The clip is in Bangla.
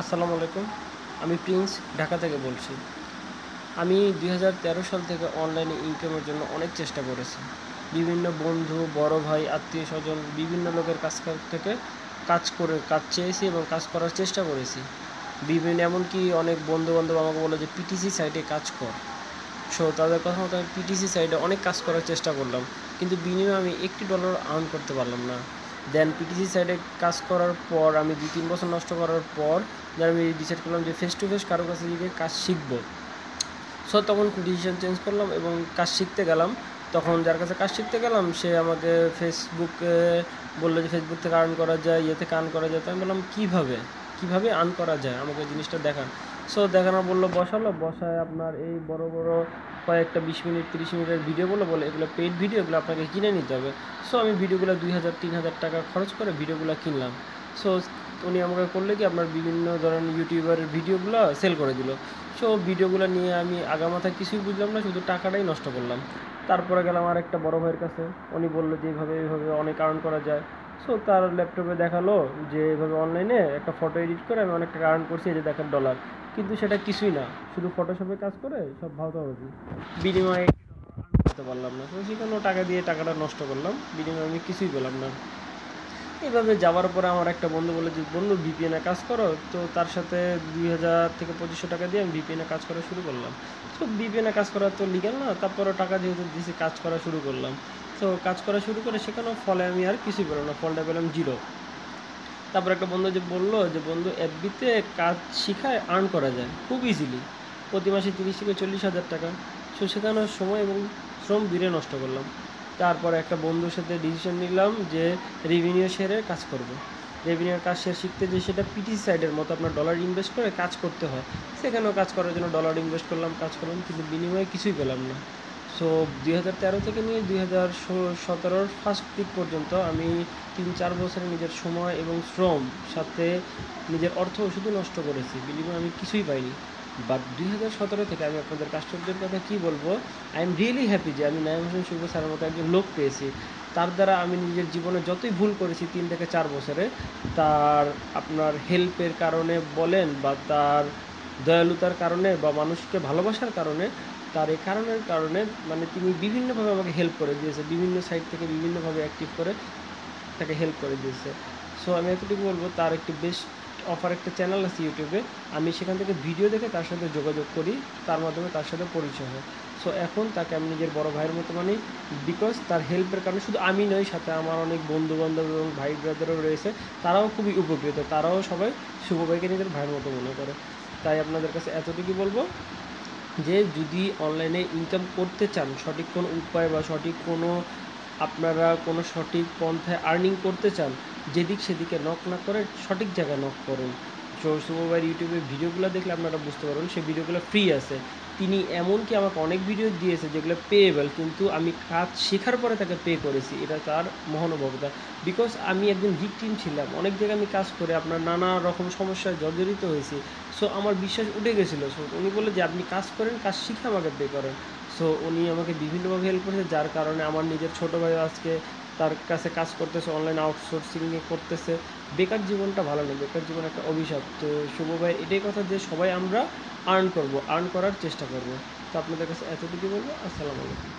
আসসালামু আলাইকুম। আমি প্রিন্স ঢাকা থেকে বলছি। আমি দুই হাজার তেরো সাল থেকে অনলাইনে ইনকামের জন্য অনেক চেষ্টা করেছি। বিভিন্ন বন্ধু, বড় ভাই, আত্মীয় স্বজন, বিভিন্ন লোকের কাছ থেকে কাজ করে, কাজ চেয়েছি এবং কাজ করার চেষ্টা করেছি। বিভিন্ন এমনকি অনেক বন্ধু বান্ধব আমাকে বলে যে, পিটিসি সাইটে কাজ কর। সো তাদের কথা মতো আমি পিটিসি সাইডে অনেক কাজ করার চেষ্টা করলাম। কিন্তু বিনিময়ে আমি একটি ডলার আর্ন করতে পারলাম না। দেন পিটিসি সাইডে কাজ করার পর, আমি দুই, তিন বছর নষ্ট করার পর যে আমি ডিসাইড করলাম যে ফেস টু ফেস কারও কাছে গিয়ে কাজ শিখব। সো তখন ডিসিশন চেঞ্জ করলাম এবং কাজ শিখতে গেলাম। তখন যার কাছে কাজ শিখতে গেলাম, সে আমাকে ফেসবুকে বলল যে ফেসবুক থেকে আর্ন করা যায় ইয়ে থেকে আর্ন করা যায়। তো আমি বললাম, কীভাবে? কীভাবে আর্ন করা যায়? আমাকে জিনিসটা দেখান। সো দেখানো বলল, বসালো। বসায় আপনার এই বড় বড় কয়েকটা বিশ মিনিট, তিরিশ মিনিটের ভিডিওগুলো বলে এগুলো পেইড ভিডিও এগুলো আপনাকে কিনে নিতে হবে। সো আমি ভিডিওগুলো দুই হাজার, তিন হাজার টাকা খরচ করে ভিডিওগুলো কিনলাম। সো উনি আমাকে করলে কি আপনার বিভিন্ন ধরনের ইউটিউবারের ভিডিওগুলো সেল করে দিল। সো ভিডিওগুলো নিয়ে আমি আগামাথায় কিছুই বুঝলাম না, শুধু টাকাটাই নষ্ট করলাম। তারপরে গেলাম আর একটা বড় ভাইয়ের কাছে। উনি বলল যে এইভাবে এইভাবে অনেক আর্ন করা যায়। সো তার ল্যাপটপে দেখাল যে, এভাবে অনলাইনে একটা ফটো এডিট করে আমি অনেক টাকা আর্ন করছি, এই যে দেখার ডলার কিন্তু সেটা কিছুই না। শুধু ফটোশপে কাজ করে সব হবে বিনিময়ে করতে পারলাম না। তো সেখানেও টাকা দিয়ে টাকাটা নষ্ট করলাম। বিনিময়ে আমি কিছুই পেলাম না। এইভাবে যাওয়ার পরে আমার একটা বন্ধু বলে যে, বন্ধু ভিপিএনে কাজ করো। তো তার সাথে দুই হাজার থেকে পঁচিশশো টাকা দিয়ে আমি ভিপিএনে কাজ করা শুরু করলাম। তো ভিপিএনে কাজ করা তো লিগাল না। তারপরে টাকা যেহেতু দিয়েছি, কাজ করা শুরু করলাম। তো কাজ করা শুরু করে সেখানেও ফলে আমি আর কিছুই পেলাম না। ফলটা পেলাম জিরো তারপর একটা বন্ধু যে বলল যে, বন্ধু এফবিতে কাজ শিখায় আর্ন করা যায়, খুব ইজিলি প্রতি মাসে তিরিশ থেকে চল্লিশ হাজার টাকা। সো সেখানে সময় এবং শ্রম দূরে নষ্ট করলাম। তারপর একটা বন্ধুর সাথে ডিসিশন নিলাম যে রেভিনিউ শেয়ারে কাজ করব। রেভিনিউর কাজ শেয়ার শিখতে যে, সেটা পিটি সাইডের মতো আপনার ডলার ইনভেস্ট করে কাজ করতে হয়। সেখানেও কাজ করার জন্য ডলার ইনভেস্ট করলাম, কাজ করলাম, কিন্তু বিনিময়ে কিছুই পেলাম না। সো দুই হাজার তেরো থেকে নিয়ে দুই হাজার সতেরোর ফার্স্ট দিক পর্যন্ত আমি তিন চার বছরে নিজের সময় এবং শ্রম সাথে নিজের অর্থ শুধু নষ্ট করেছি। বিনিময়ে আমি কিছুই পাইনি। বাট দুই হাজার সতেরো থেকে আমি আপনাদের কাস্টমারদের কথা কী বলব? আই এম রিয়েলি হ্যাপি যে আমি নাইম হোসেন শুভ স্যারের মতো একজন লোক পেয়েছি। তার দ্বারা আমি নিজের জীবনে যতই ভুল করেছি তিন থেকে চার বছরে, তার আপনার হেল্পের কারণে বলেন বা তার দয়ালুতার কারণে বা মানুষকে ভালোবাসার কারণে, তার এই কারণের কারণে মানে তিনি বিভিন্নভাবে আমাকে হেল্প করে দিয়েছে, বিভিন্ন সাইড থেকে বিভিন্নভাবে অ্যাক্টিভ করে তাকে হেল্প করে দিয়েছে। সো আমি এতটুকু বলব, তার একটি বেস্ট অফার একটা চ্যানেল আছে ইউটিউবে আমি সেখান থেকে ভিডিও দেখে তার সাথে যোগাযোগ করি, তার মাধ্যমে তার সাথে পরিচয় হয়। সো এখন তাকে আমি নিজের বড় ভাইয়ের মতো মানি বিকজ তার হেল্পের কারণে শুধু আমি নই, সাথে আমার অনেক বন্ধু বান্ধব এবং ভাই ব্রাদারও রয়েছে, তারাও খুবই উপকৃত, তারাও সবাই শুভ ভাইকে নিজের ভাইয়ের মতো মনে করে। তাই আপনাদের কাছে এতটুকু বলব যে যদি অনলাইনে ইনকাম করতে চান, সঠিক কোনো উপায় বা সঠিক কোনো আপনারা কোনো সঠিক পন্থায় আর্নিং করতে চান, যেদিক সেদিকে নক না করে সঠিক জায়গায় নক করুন। সো শুভভাইয়ের ইউটিউবে ভিডিওগুলো দেখলে আপনারা বুঝতে পারবেন, সেই ভিডিওগুলো ফ্রি আছে। তিনি এমনকি আমাকে অনেক ভিডিও দিয়েছে যেগুলো পেয়েবল কিন্তু আমি কাজ শেখার পরে তাকে পে করেছি। এটা তার মহানুভবতা। বিকজ আমি একজন ভিকটিম ছিলাম। অনেক জায়গায় আমি কাজ করে আপনার নানা রকম সমস্যায় জর্জরিত হয়েছি। সো আমার বিশ্বাস উঠে গেছিল। সো উনি বলল যে, আপনি কাজ করেন, কাজ শিখে আমাকে পে করেন। সো উনি আমাকে বিভিন্নভাবে হেল্প করেছে, যার কারণে আমার নিজের ছোটো ভাই আজকে তার কাছে কাজ করতেছে অনলাইন আউটসোর্সিংয়ে করতেছে। বেকার জীবনটা ভালো নেই বেকার জীবন একটা অভিশাপ। তো, শুভ ভাই, এটাই কথা যে, সবাই আমরা আর্ন করব আর্ন করার চেষ্টা করব। তো আপনাদের কাছে এতটুকু বলব আসসালামু আলাইকুম।